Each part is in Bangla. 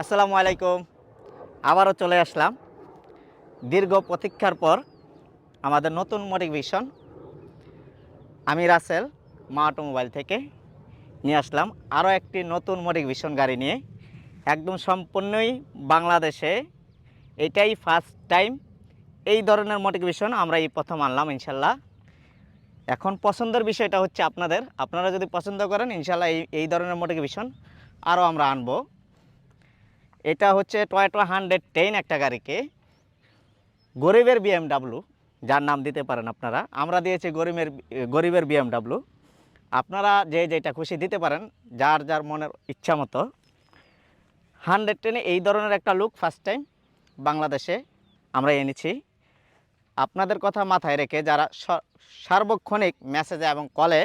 আসসালামু আলাইকুম। আবারও চলে আসলাম। দীর্ঘ প্রতীক্ষার পর আমাদের নতুন মোটিভেশন আমি রাসেল, মা অটোমোবাইল থেকে নিয়ে আসলাম আরও একটি নতুন মোটিভেশন গাড়ি নিয়ে। একদম সম্পূর্ণই বাংলাদেশে। এটাই ফার্স্ট টাইম এই ধরনের মোটিভেশন আমরা এই প্রথম আনলাম, ইনশাল্লাহ। এখন পছন্দের বিষয়টা হচ্ছে আপনাদের। আপনারা যদি পছন্দ করেন, ইনশাল্লাহ এই এই ধরনের মোটিভেশন আরও আমরা আনব। এটা হচ্ছে টয়টো হান্ড্রেড টেন একটা গাড়িকে। গরিবের বিএমডাব্লু যার নাম দিতে পারেন আপনারা। আমরা দিয়েছি গরিবের গরিবের বিএমডাব্লু আপনারা যে যেটা খুশি দিতে পারেন, যার যার মনের ইচ্ছা মতো। হান্ড্রেড টেনে এই ধরনের একটা লুক ফার্স্ট টাইম বাংলাদেশে আমরা এনেছি। আপনাদের কথা মাথায় রেখে যারা সার্বক্ষণিক মেসেজে এবং কলে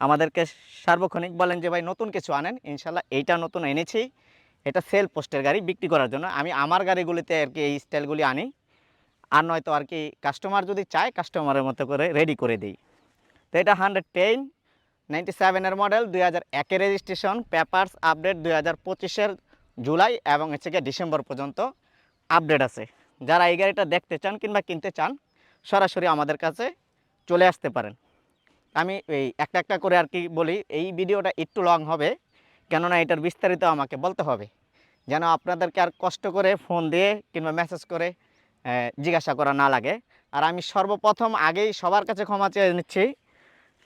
আমাদেরকে সার্বক্ষণিক বলেন যে, ভাই, নতুন কিছু আনেন। ইনশাল্লাহ এইটা নতুন এনেছি। এটা সেল পোস্টের গাড়ি বিক্রি করার জন্য। আমি আমার গাড়িগুলিতে আর কি এই স্টাইলগুলি আনি। আর নয়তো আর কি কাস্টমার যদি চায় কাস্টমারের মতো করে রেডি করে দিই। তো এটা হান্ড্রেড টেন নাইনটি সেভেনের মডেল দুই হাজার একের রেজিস্ট্রেশন পেপারস আপডেট দুই হাজার পঁচিশের জুলাই এবং হচ্ছে গিয়ে ডিসেম্বর পর্যন্ত আপডেট আছে। যারা এই গাড়িটা দেখতে চান কিংবা কিনতে চান, সরাসরি আমাদের কাছে চলে আসতে পারেন। আমি এই একটা একটা করে আর কি বলি, এই ভিডিওটা একটু লং হবে, কেননা এটার বিস্তারিত আমাকে বলতে হবে। যেন আপনাদেরকে আর কষ্ট করে ফোন দিয়ে কিংবা মেসেজ করে জিজ্ঞাসা করা না লাগে। আর আমি সর্বপ্রথম আগেই সবার কাছে ক্ষমা চেয়ে নিচ্ছি,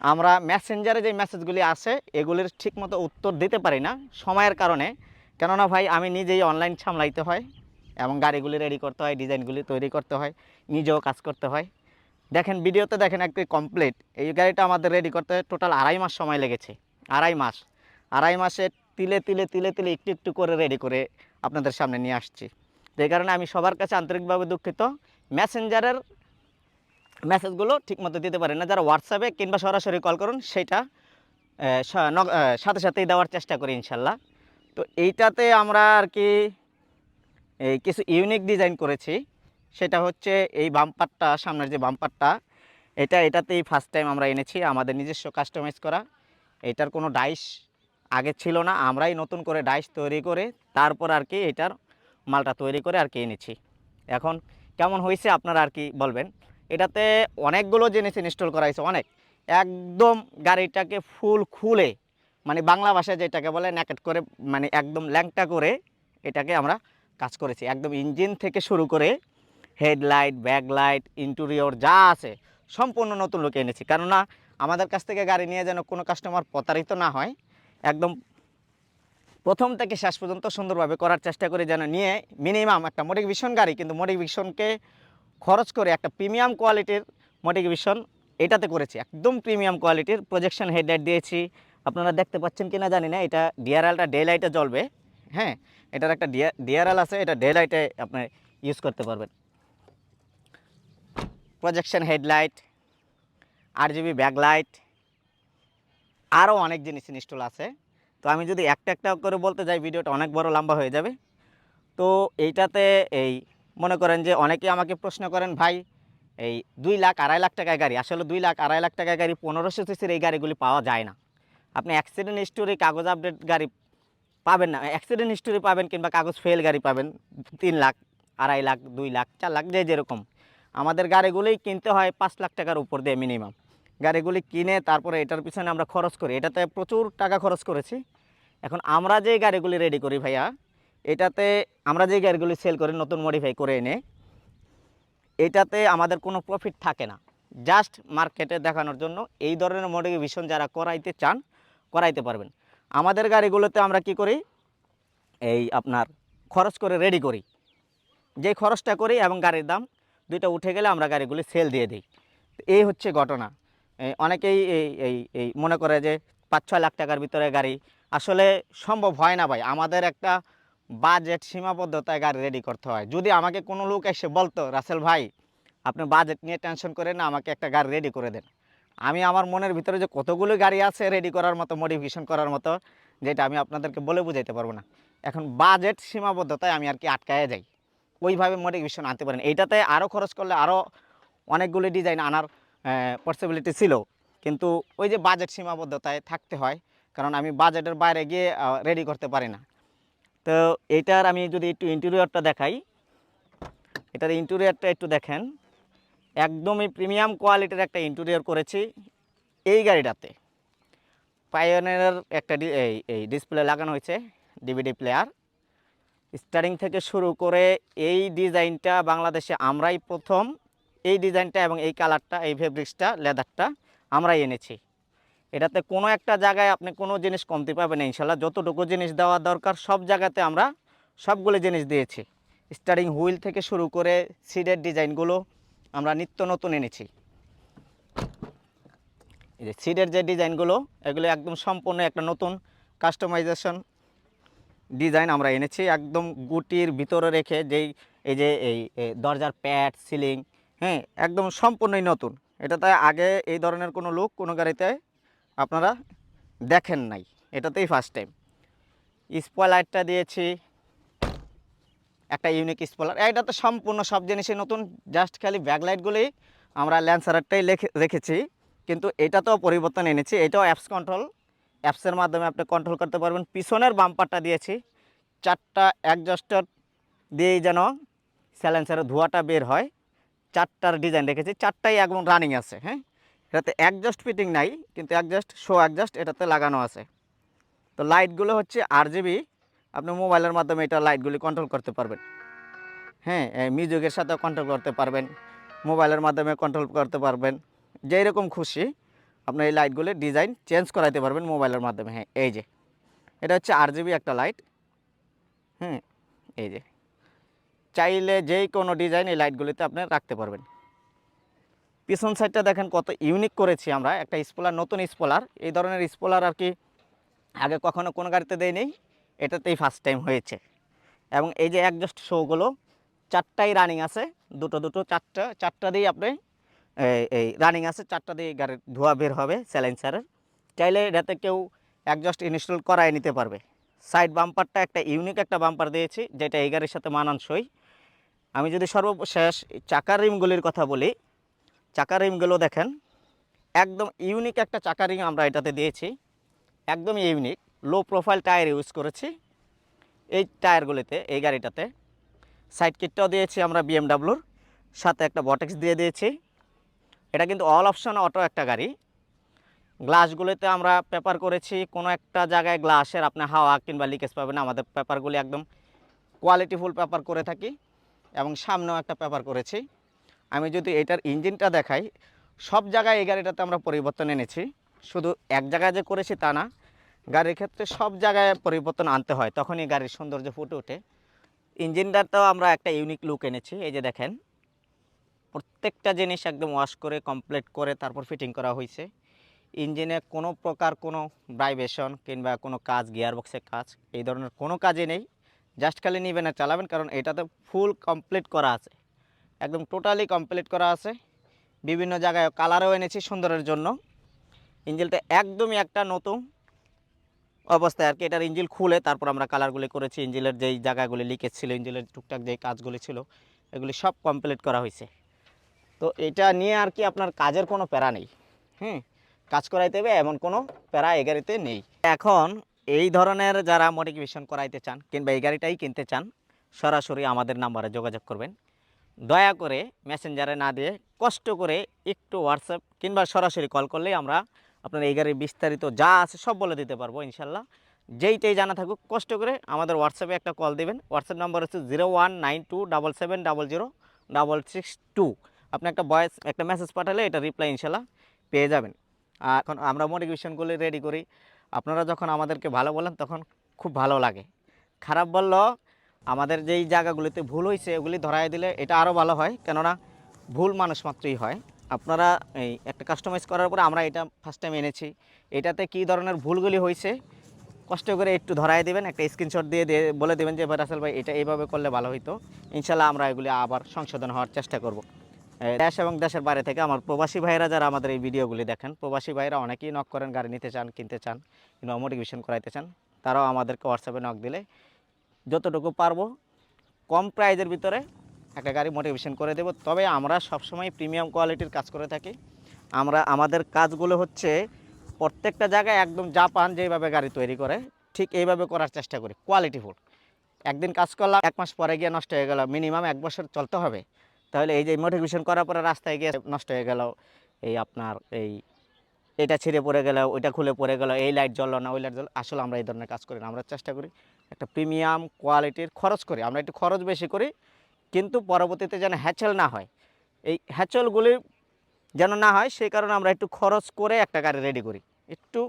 আমরা মেসেঞ্জারে যে মেসেজগুলি আসে, এগুলির ঠিকমতো উত্তর দিতে পারি না সময়ের কারণে। কেননা ভাই, আমি নিজেই অনলাইন সামলাইতে হয় এবং গাড়িগুলি রেডি করতে হয় ডিজাইনগুলি তৈরি করতে হয়, নিজেও কাজ করতে হয়। দেখেন, ভিডিওতে দেখেন একটি কমপ্লিট এই গাড়িটা আমাদের রেডি করতে টোটাল আড়াই মাস সময় লেগেছে। আড়াই মাস। আড়াই মাসে তিলে তিলে তিলে তিলে একটু একটু করে রেডি করে আপনাদের সামনে নিয়ে আসছি। এই কারণে আমি সবার কাছে আন্তরিকভাবে দুঃখিত। মেসেঞ্জারের মেসেজগুলো ঠিকমতো দিতে পারি না। যারা হোয়াটসঅ্যাপে কিংবা সরাসরি কল করুন, সেটা সাথে সাথেই দেওয়ার চেষ্টা করি ইনশাল্লাহ। তো এইটাতে আমরা আর কি এই কিছু ইউনিক ডিজাইন করেছি। সেটা হচ্ছে এই বাম্পারটা, সামনের যে বাম্পারটা, এটা, এটাতেই ফার্স্ট টাইম আমরা এনেছি। আমাদের নিজস্ব কাস্টমাইজ করা। এটার কোনো ডাইস আগে ছিল না, আমরাই নতুন করে ডাইস তৈরি করে তারপর আর কি এটার মালটা তৈরি করে আর কি এনেছি। এখন কেমন হয়েছে আপনারা আর কি বলবেন? এটাতে অনেকগুলো জিনিস ইনস্টল করা হয়েছে, অনেক। একদম গাড়িটাকে ফুল খুলে মানে বাংলা ভাষায় যেটাকে বলে ন্যাকেট করে মানে একদম ল্যাংটা করে এটাকে আমরা কাজ করেছি। একদম ইঞ্জিন থেকে শুরু করে হেডলাইট ব্যাকলাইট ইন্টেরিয়র যা আছে, সম্পূর্ণ নতুন লোকে এনেছি। কেননা আমাদের কাছ থেকে গাড়ি নিয়ে যেন কোনো কাস্টমার প্রতারিত না হয় একদম প্রথম থেকে শেষ পর্যন্ত সুন্দরভাবে করার চেষ্টা করি যেন নিয়ে মিনিমাম একটা মোটিভেশন গাড়ি, কিন্তু মোটিভেশনকে খরচ করে একটা প্রিমিয়াম কোয়ালিটির মোটিভেশন এটাতে করেছি। একদম প্রিমিয়াম কোয়ালিটির প্রজেকশন হেডলাইট দিয়েছি। আপনারা দেখতে পাচ্ছেন কি না জানি না, এটা ডিআরএলটা ডে লাইটে জ্বলবে। হ্যাঁ এটার একটা ডিআরএল আছে, এটা ডে লাইটে আপনি ইউজ করতে পারবেন। প্রজেকশন হেডলাইট আর জিবি ব্যাকলাইট আরও অনেক জিনিস ইনস্টল আছে। তো আমি যদি একটা একটা করে বলতে যাই, ভিডিওটা অনেক বড় লম্বা হয়ে যাবে। তো এইটাতে এই, মনে করেন যে অনেকে আমাকে প্রশ্ন করেন, ভাই, এই দুই লাখ আড়াই লাখ টাকায় গাড়ি। আসলে দুই লাখ আড়াই লাখ টাকায় গাড়ি পনেরোশো সিসির এই গাড়িগুলি পাওয়া যায় না। আপনি অ্যাক্সিডেন্ট হিস্টোরি কাগজ আপডেট গাড়ি পাবেন না অ্যাক্সিডেন্ট হিস্টোরি পাবেন কিংবা কাগজ ফেল গাড়ি পাবেন, তিন লাখ, আড়াই লাখ, দুই লাখ, চার লাখ, যে যেরকম। আমাদের গাড়িগুলোই কিনতে হয় পাঁচ লাখ টাকার উপর দিয়ে মিনিমাম গাড়িগুলি কিনে তারপরে এটার পিছনে আমরা খরচ করি। এটাতে প্রচুর টাকা খরচ করেছি। এখন আমরা যে গাড়িগুলি রেডি করি ভাইয়া, এটাতে আমরা যে গাড়িগুলি সেল করি, নতুন মডিফাই করে এনে, এটাতে আমাদের কোনো প্রফিট থাকে না। জাস্ট মার্কেটে দেখানোর জন্য এই ধরনের মডিফিকেশন যারা করাইতে চান, করাইতে পারবেন। আমাদের গাড়িগুলোতে আমরা কি করি? এই আপনার খরচ করে রেডি করি। যে খরচটা করি এবং গাড়ির দাম, দুইটা উঠে গেলে আমরা গাড়িগুলি সেল দিয়ে দিই। এই হচ্ছে ঘটনা। অনেকেই এই এই এই মনে করে যে পাঁচ ছয় লাখ টাকার ভিতরে গাড়ি আসলে সম্ভব হয় না ভাই। আমাদের একটা বাজেট সীমাবদ্ধতায় গাড়ি রেডি করতে হয়। যদি আমাকে কোনো লোক এসে বলতো, রাসেল ভাই, আপনি বাজেট নিয়ে টেনশন করেন না, আমাকে একটা গাড়ি রেডি করে দেন। আমি আমার মনের ভিতরে যে কতগুলো গাড়ি আছে রেডি করার মতো মডিফিকেশন করার মতো, যেটা আমি আপনাদেরকে বলে বুঝাইতে পারব না। এখন বাজেট সীমাবদ্ধতায় আমি আর কি আটকায় যাই। ওইভাবে মডিফিকেশন আনতে পারেন এইটাতে আরও খরচ করলে আরও অনেকগুলো ডিজাইন আনার পসিবিলিটি ছিল। কিন্তু ওই যে বাজেট সীমাবদ্ধতায় থাকতে হয়, কারণ আমি বাজেটের বাইরে গিয়ে রেডি করতে পারি না। তো এটার আমি যদি একটু ইন্টেরিয়রটা দেখাই, এটার ইন্টেরিয়রটা একটু দেখেন। একদমই প্রিমিয়াম কোয়ালিটির একটা ইন্টেরিয়র করেছি এই গাড়িটাতে। পাইওনিয়ারের একটা এই ডিসপ্লে লাগানো হয়েছে ডিভিডি প্লেয়ার স্টারিং থেকে শুরু করে এই ডিজাইনটা বাংলাদেশে আমরাই প্রথম এই ডিজাইনটা এবং এই কালারটা, এই ফেব্রিক্সটা, লেদারটা আমরাই এনেছি। এটাতে কোনো একটা জায়গায় আপনি কোনো জিনিস কমতি পাবেন ইনশাল্লাহ যতটুকু জিনিস দেওয়া দরকার, সব জায়গাতে আমরা সবগুলো জিনিস দিয়েছি। স্টারিং হুইল থেকে শুরু করে সিডের ডিজাইনগুলো আমরা নিত্য নতুন এনেছি। এই যে সিডের যে ডিজাইনগুলো, এগুলো একদম সম্পূর্ণ একটা নতুন কাস্টমাইজেশন ডিজাইন আমরা এনেছি। একদম গুটির ভিতরে রেখে যেই, এই যে এই দরজার প্যাড, সিলিং হ্যাঁ একদম সম্পূর্ণই নতুন। এটাতে আগে এই ধরনের কোনো লোক কোনো গাড়িতে আপনারা দেখেন নাই। এটাতেই ফার্স্ট টাইম স্পয়লাইটটা দিয়েছি। একটা ইউনিক স্পয়লার এটা তো সম্পূর্ণ সব জিনিসই নতুন। জাস্ট খালি ব্যাকলাইটগুলি আমরা ল্যান্সারারটাই রেখেছি। কিন্তু এটাতেও পরিবর্তন এনেছি। এটাও অ্যাপস কন্ট্রোল অ্যাপসের মাধ্যমে আপনি কন্ট্রোল করতে পারবেন। পিছনের বাম্পারটা দিয়েছি। চারটা অ্যাডজাস্টার দিয়েই যেন স্যালেন্সারের ধোঁয়াটা বের হয়। চারটার ডিজাইন রেখেছি চারটাই একদম রানিং আছে হ্যাঁ? এটাতে অ্যাডজাস্ট ফিটিং নাই, কিন্তু অ্যাডজাস্ট শো অ্যাডজাস্ট এটাতে লাগানো আছে। তো লাইটগুলো হচ্ছে আর জিবি আপনি মোবাইলের মাধ্যমে এটা লাইটগুলি কন্ট্রোল করতে পারবেন। হ্যাঁ মিউজিকের সাথে কন্ট্রোল করতে পারবেন মোবাইলের মাধ্যমে কন্ট্রোল করতে পারবেন। যেই রকম খুশি, আপনি এই লাইটগুলির ডিজাইন চেঞ্জ করাইতে পারবেন মোবাইলের মাধ্যমে হ্যাঁ এই যে। এটা হচ্ছে আর একটা লাইট হ্যাঁ এই যে। চাইলে যেই কোনো ডিজাইন এই লাইটগুলিতে আপনি রাখতে পারবেন। পিছন সাইডটা দেখেন কত ইউনিক করেছি আমরা। একটা স্পোলার নতুন স্পোলার এই ধরনের স্পোলার আর কি আগে কখনো কোনো গাড়িতে দেয়নি এটাতেই ফার্স্ট টাইম হয়েছে। এবং এই যে অ্যাডজাস্ট শোগুলো চারটাই রানিং আছে। দুটো দুটো, চারটা চারটা দিয়েই আপনি এই- রানিং আছে। চারটা দিয়ে গাড়ির ধোয়া বের হবে স্যালেন্সারের চাইলে এটাতে কেউ অ্যাডজাস্ট ইনস্টল করায় নিতে পারবে। সাইড বাম্পারটা একটা ইউনিক একটা বাম্পার দিয়েছি, যেটা এই গাড়ির সাথে মানানসই। আমি যদি সর্বশেষ চাকার রিমগুলির কথা বলি, চাকার রিমগুলো দেখেন, একদম ইউনিক একটা চাকা রিং আমরা এটাতে দিয়েছি একদম unique low profile tyre use করেছি, এই টায়ারগুলিতে এই গাড়িটাতে। সাইড কিটটাও দিয়েছি আমরা বিএমডাব্লুর সাথে একটা বটেক্স দিয়ে দিয়েছি। এটা কিন্তু অল অপশন অটো একটা গাড়ি। গ্লাসগুলিতে আমরা পেপার করেছি, কোনো একটা জায়গায় গ্লাসের আপনি হাওয়া কিংবা লিকেজ পাবেন আমাদের পেপারগুলি একদম কোয়ালিটিফুল পেপার করে থাকি। এবং সামনেও একটা পেপার করেছি। আমি যদি এটার ইঞ্জিনটা দেখাই, সব জায়গায় এই গাড়িটাতে আমরা পরিবর্তন এনেছি। শুধু এক জায়গায় যে করেছি তা না, গাড়ির ক্ষেত্রে সব জায়গায় পরিবর্তন আনতে হয়, তখনই গাড়ির সৌন্দর্য ফুটে ওঠে। ইঞ্জিনটাতেও আমরা একটা ইউনিক লুক এনেছি, এই যে দেখেন। প্রত্যেকটা জিনিস একদম ওয়াশ করে কমপ্লিট করে, তারপর ফিটিং করা হয়েছে। ইঞ্জিনে কোনো প্রকার কোনো ভাইব্রেশন কিংবা কোনো কাজ গিয়ার বক্সের কাজ, এই ধরনের কোনো কাজই নেই। জাস্ট খালি নেবেন আর চালাবেন, কারণ এটাতে ফুল কমপ্লিট করা আছে। একদম টোটালি কমপ্লিট করা আছে। বিভিন্ন জায়গায় কালারও এনেছি সুন্দরের জন্য। ইঞ্জিলটা একদমই একটা নতুন অবস্থায় আর কি। এটার ইঞ্জিল খুলে তারপর আমরা কালারগুলি করেছি। ইঞ্জিলের যেই জায়গাগুলি লিকেজ ছিল, ইঞ্জিলের টুকটাক যেই কাজগুলি ছিল, এগুলি সব কমপ্লিট করা হয়েছে। তো এটা নিয়ে আর কি আপনার কাজের কোনো প্যারা নেই। হুম, কাজ করাইতে হবে, এমন কোনো প্যারা এই গাড়িতে নেই। এখন এই ধরনের যারা মডিফিকেশন করাইতে চান কিংবা এই গাড়িটাই কিনতে চান, সরাসরি আমাদের নাম্বারে যোগাযোগ করবেন। দয়া করে মেসেঞ্জারে না দিয়ে কষ্ট করে একটু হোয়াটসঅ্যাপ কিংবা সরাসরি কল করলেই আমরা আপনার এই গাড়ির বিস্তারিত যা আছে সব বলে দিতে পারব ইনশাল্লাহ। যেইটাই জানা থাকুক, কষ্ট করে আমাদের হোয়াটসঅ্যাপে একটা কল দিবেন। হোয়াটসঅ্যাপ নাম্বার হচ্ছে zero one nine two double seven double zero double six two আপনি একটা ভয়েস একটা মেসেজ পাঠালে এটা রিপ্লাই ইনশাল্লাহ পেয়ে যাবেন। আর এখন আমরা মোটিভেশনগুলি রেডি করি। আপনারা যখন আমাদেরকে ভালো বলেন, তখন খুব ভালো লাগে। খারাপ বললেও আমাদের যেই জায়গাগুলিতে ভুল হয়েছে ওগুলি ধরাই দিলে এটা আরও ভালো হয়। কেননা, ভুল মানুষ মাত্রই হয়। আপনারা এই একটা কাস্টমাইজ করার পরে আমরা এটা ফার্স্ট টাইম এনেছি। এটাতে কী ধরনের ভুলগুলি হয়েছে কষ্ট করে একটু ধরাই দেবেন, একটা স্ক্রিনশট দিয়ে দিয়ে বলে দেবেন যে, ভাই রাসেল ভাই, এটা এইভাবে করলে ভালো হতো ইনশাল্লাহ আমরা এগুলি আবার সংশোধন হওয়ার চেষ্টা করব। দেশ এবং দেশের বাইরে থেকে আমার প্রবাসী ভাইরা যারা আমাদের এই ভিডিওগুলি দেখেন, প্রবাসী ভাইরা অনেকেই নক করেন, গাড়ি নিতে চান, কিনতে চান, কিংবা মোটিভেশন করাইতে চান, তারাও আমাদেরকে হোয়াটসঅ্যাপে নক দিলে যতটুকু পারব কম প্রাইজের ভিতরে একটা গাড়ি মোটিভেশন করে দেবো। তবে আমরা সবসময় প্রিমিয়াম কোয়ালিটির কাজ করে থাকি। আমরা, আমাদের কাজগুলো হচ্ছে প্রত্যেকটা জায়গায় একদম জাপান যেভাবে গাড়ি তৈরি করে, ঠিক এইভাবে করার চেষ্টা করি কোয়ালিটিফুল একদিন কাজ করলাম, এক মাস পরে গিয়ে নষ্ট হয়ে গেল মিনিমাম এক বছর চলতে হবে। তাহলে এই যে মোটিভেশন করার পরে রাস্তায় গিয়ে নষ্ট হয়ে গেল, এই আপনার এই এটা ছিঁড়ে পড়ে গেল, ওইটা খুলে পড়ে গেল, এই লাইট জ্বললো না, ওই লাইট জ্বল আসলে আমরা এই ধরনের কাজ করি না, আমরা চেষ্টা করি একটা প্রিমিয়াম কোয়ালিটির খরচ করি, আমরা একটু খরচ বেশি করি, কিন্তু পরবর্তীতে যেন হ্যাচেল না হয়, এই হ্যাচেলগুলি যেন না হয়, সেই কারণে আমরা একটু খরচ করে একটা গাড়ি রেডি করি, একটু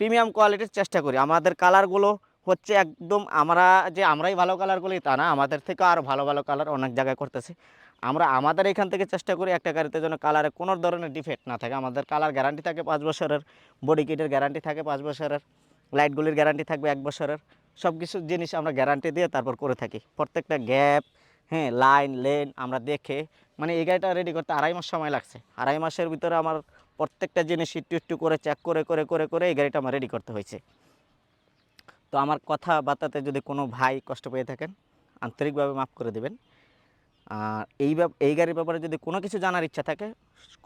প্রিমিয়াম কোয়ালিটির চেষ্টা করি, আমাদের কালারগুলো হচ্ছে একদম আমরা যে আমরাই ভালো কালারগুলি তা না, আমাদের থেকে আরও ভালো ভালো কালার অনেক জায়গায় করতেছে আমরা আমাদের এখান থেকে চেষ্টা করি একটা গাড়িতে যেন কালারে কোনো ধরনের ডিফেক্ট না থাকে। আমাদের কালার গ্যারান্টি থাকে পাঁচ বছরের বডি কিটের গ্যারান্টি থাকে পাঁচ বছরের লাইটগুলির গ্যারান্টি থাকবে এক বছরের। সব কিছু জিনিস আমরা গ্যারান্টি দিয়ে তারপর করে থাকি। প্রত্যেকটা গ্যাপ হ্যাঁ লাইন লেন আমরা দেখে মানে এই গাড়িটা রেডি করতে আড়াই মাস সময় লাগছে। আড়াই মাসের ভিতরে আমার প্রত্যেকটা জিনিস একটু একটু করে চেক করে করে করে করে এই গাড়িটা আমার রেডি করতে হয়েছে। তো আমার কথাবার্তাতে যদি কোনো ভাই কষ্ট পেয়ে থাকেন, আন্তরিকভাবে মাফ করে দেবেন। আর এই এই গাড়ির ব্যাপারে যদি কোনো কিছু জানার ইচ্ছা থাকে,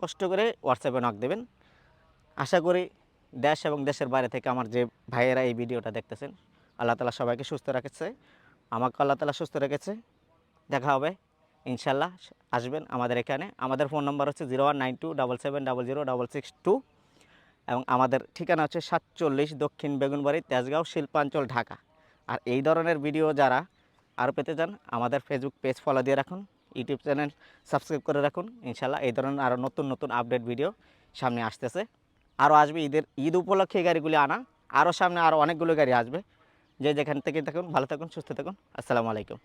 কষ্ট করে হোয়াটসঅ্যাপে নক দেবেন। আশা করি দেশ এবং দেশের বাইরে থেকে আমার যে ভাইয়েরা এই ভিডিওটা দেখতেছেন, আল্লাহ তালা সবাইকে সুস্থ রেখেছে। আমাকে আল্লাহ তালা সুস্থ রেখেছে। দেখা হবে ইনশাল্লাহ আসবেন আমাদের এখানে। আমাদের ফোন নম্বর হচ্ছে zero one nine two double seven double zero double six two এবং আমাদের ঠিকানা হচ্ছে সাতচল্লিশ দক্ষিণ বেগুনবাড়ি তেজগাঁও শিল্পাঞ্চল ঢাকা। আর এই ধরনের ভিডিও যারা আরও পেতে চান, আমাদের ফেসবুক পেজ ফলো দিয়ে রাখুন ইউটিউব চ্যানেল সাবস্ক্রাইব করে রাখুন। ইনশাল্লাহ এই ধরনের আরও নতুন নতুন আপডেট ভিডিও সামনে আসতেছে। আরও আসবে ঈদের, ঈদ উপলক্ষে গাড়িগুলি আনা, আরও সামনে আরও অনেকগুলো গাড়ি আসবে। যে যেখান থেকে থাকুন, ভালো থাকুন, সুস্থ থাকুন। আসসালামু আলাইকুম।